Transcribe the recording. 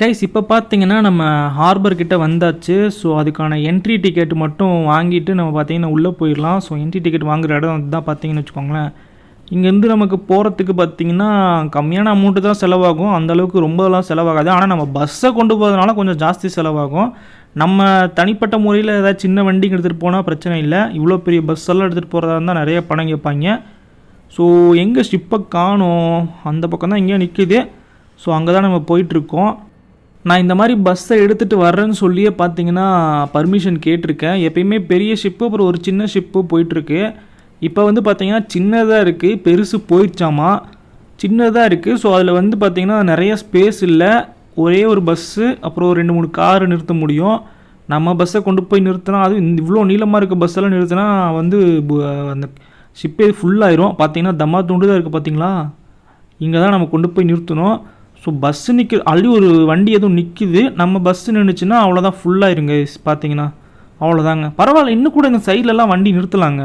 Guys இப்போ பார்த்தீங்கன்னா நம்ம ஹார்பர் கிட்ட வந்தாச்சு. ஸோ அதுக்கான என்ட்ரி டிக்கெட் மட்டும் வாங்கிட்டு நம்ம பார்த்தீங்கன்னா உள்ளே போயிடலாம். ஸோ என்ட்ரி டிக்கெட் வாங்குற இடம் தான் பார்த்தீங்கன்னு வச்சுக்கோங்களேன். இங்கேருந்து நமக்கு போகிறதுக்கு பார்த்தீங்கன்னா கம்மியான அமௌண்ட்டு தான் செலவாகும். அந்த அளவுக்கு ரொம்பலாம் செலவாகாது. ஆனால் நம்ம பஸ்ஸை கொண்டு போகிறதுனால கொஞ்சம் ஜாஸ்தி செலவாகும். நம்ம தனிப்பட்ட முறையில் ஏதாவது சின்ன வண்டிங்க எடுத்துகிட்டு போனால் பிரச்சனை இல்லை. இவ்வளோ பெரிய பஸ் எல்லாம் எடுத்துகிட்டு போகிறதா இருந்தால் நிறைய பணம் கேட்பாங்க. ஸோ எங்கே ஷிப்பை காணோம். அந்த பக்கம் தான் இங்கேயும் நிற்குது ஸோ அங்கே தான் நம்ம போயிட்டுருக்கோம் நான் இந்த மாதிரி பஸ்ஸை எடுத்துகிட்டு வர்றேன்னு சொல்லியே பார்த்தீங்கன்னா பர்மிஷன் கேட்டிருக்கேன். எப்பயுமே பெரிய ஷிப்பு அப்புறம் ஒரு சின்ன ஷிப்பு போயிட்டுருக்கு. இப்போ வந்து பார்த்தீங்கன்னா சின்னதாக இருக்குது பெருசு போயிடுச்சாமா? சின்னதாக இருக்குது ஸோ அதில் வந்து பார்த்தீங்கன்னா நிறைய ஸ்பேஸ் இல்லை. ஒரே ஒரு பஸ்ஸு அப்புறம் ஒரு ரெண்டு மூணு கார் நிறுத்த முடியும். நம்ம பஸ்ஸை கொண்டு போய் நிறுத்தினா அது இவ்வளோ நீளமாக இருக்க பஸ்ஸெல்லாம் நிறுத்தினா வந்து அந்த ஷிப்பே ஃபுல்லாயிரும் பார்த்தீங்கன்னா தம்மா தூண்டுதான் இருக்குது பார்த்தீங்களா இங்கே தான் நம்ம கொண்டு போய் நிறுத்தணும். ஸோ பஸ்ஸு நிற்க ஆல்ரெடி ஒரு வண்டி எதுவும் நிற்கிது நம்ம பஸ்ஸு நின்றுச்சுன்னா அவ்வளோதான் ஃபுல்லாயிருங்க பார்த்தீங்கன்னா அவ்வளோதாங்க பரவாயில்ல இன்னும் கூட இந்த சைட்லலாம் வண்டி நிறுத்தலாங்க.